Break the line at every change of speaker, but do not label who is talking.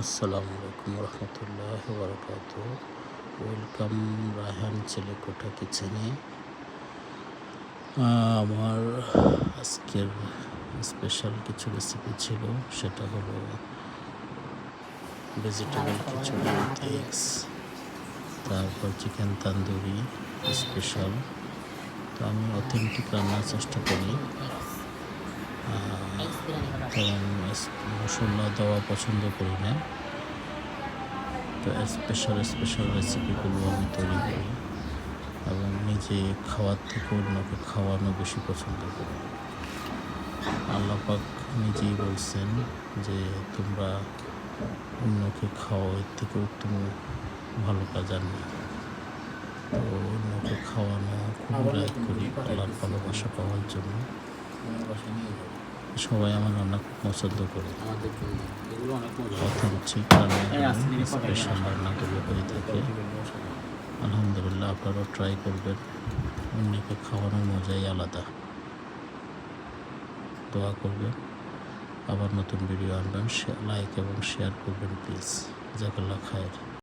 আসসালামু আলাইকুম রহমতুল্লাহ বরকাত ওয়েলকাম রায়হান ছেলেকোঠা কিচেনে আমার আজকের স্পেশাল কিছু রেসিপি ছিল সেটা হলো ভেজিটেবল খিচুড়ি উইথ এগস তারপর চিকেন তান্দুরি স্পেশাল তো আমি অথেন্টিক রান্নার চেষ্টা করি। কারণ মশলা দেওয়া পছন্দ করি না। তো স্পেশাল স্পেশাল রেসিপিগুলো আমি তৈরি করি এবং নিজে খাওয়ার থেকে অন্যকে খাওয়ানো বেশি পছন্দ করি। আল্লাপাক নিজেই বলছেন যে তোমরা অন্যকে খাওয়া এর থেকে উত্তম ভালো কাজ আর নেই। তো অন্যকে খাওয়ানো খুব লাইক করি আল্লাহর ভালোবাসা পাওয়ার জন্য। সবাই আমার রান্না খুব পছন্দ করে।
অনেক মজা।
স্পেশাল রান্নাগুলো হয়ে থাকে। আলহামদুলিল্লাহ আপনারাও ট্রাই করবেন। অন্যকে খাওয়ানোর মজাই আলাদা। দোয়া করবেন। আবার নতুন ভিডিও আনবেন। লাইক এবং শেয়ার করবেন প্লিজ জাকাল্লা খায়ের।